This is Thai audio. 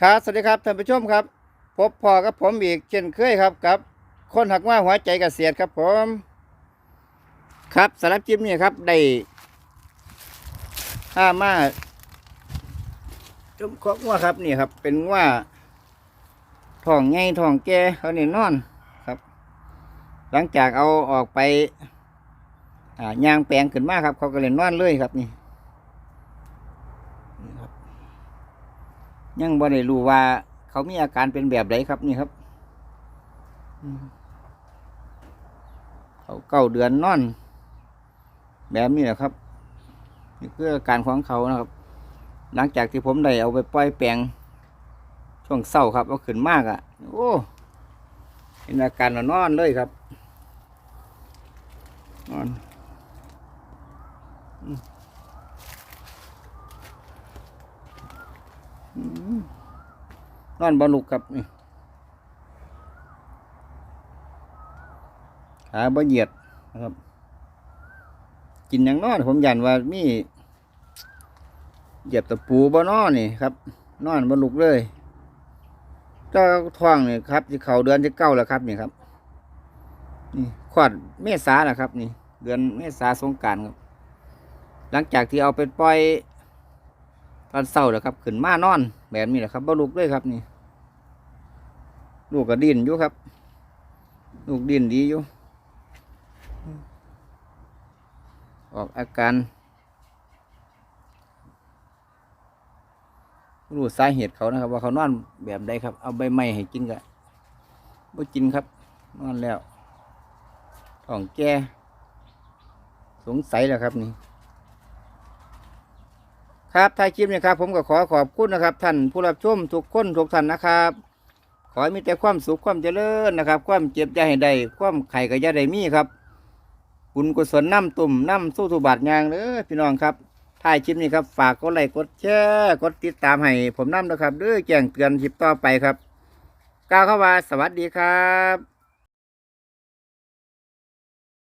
ครับสวัสดีครับท่านผู้ชมครับ พบพอกับผมอีกเช่นเคยครับกับ คนหักว่าหัวใจกเกษตรครับผม ครับสำหรับคลิปนี้ครับได้ห้ามาจุ่มคอกงัวครับนี่ครับ เป็นว่าท้องไงท้องแก่เขาเนี่ยนอนครับ หลังจากเอาออกไปอ่ายางแปลงขึ้นมาครับ เขาก็เลยนอนเลยครับนี่ครับ ยังบ่ได้รู้ว่า เขามีอาการเป็นแบบไหนครับนี่ครับเขาเก้าเดือนนอน แบบนี้แหละครับนี่คืออาการของเขานะครับ หลังจากที่ผมได้เอาไปปล่อยแปลงช่วงเศร้าครับเอาขึ้นมากอะ่ะ โอ้เห็นอาการนอนเลยครับนอนอืมอืม นอนบอลุกครับนี่ขาบ่เหยียดนะครับ กินอย่างนอนผมยันว่ามีเหยียบตะปูบ่นอนนี่ครับ นอนบอลุกเลยเจ้าท้องนี่ครับที่เขาเดือนที่เก้าแล้วครับนี่ครับนี่ขวดเมษาแหละครับ นี่ เดือนเมษาสงการครับ หลังจากที่เอาไปปล่อย ตอนเศร้าแล้วครับขึ้นมานอนแบบนี้แหละครับบ่ลุกเลยครับนี่ ลูกก็ดินอยู่ครับ ลูกดินดีอยู่ ออกอาการรู้สาเหตุเขานะครับ ว่าเขานอนแบบใดครับ เอาใบไม้ให้กินก็บ่กินครับ นอนแล้วท้องแก่สงสัยแล้วครับนี่ ครับท้ายคลิปนี้ครับผมก็ขอขอบคุณนะครับ ท่านผู้รับชมทุกคนทุกท่านนะครับ ขอให้มีแต่ความสุขความเจริญนะครับ ความเจ็บอย่าให้ได้ความไข่ก็อย่าได้มีครับบุญกุศลน้ำตุ่มน้ำสู้ทุบาทยางเด้อพี่น้องครับท้ายคลิปนี้ครับฝากกดไลค์กดแชร์กดติดตามให้ผมน้ำนะครับด้อแจ้งเตือนคลิปต่อไปครับกล่าวเข้ามาสวัสดีครับ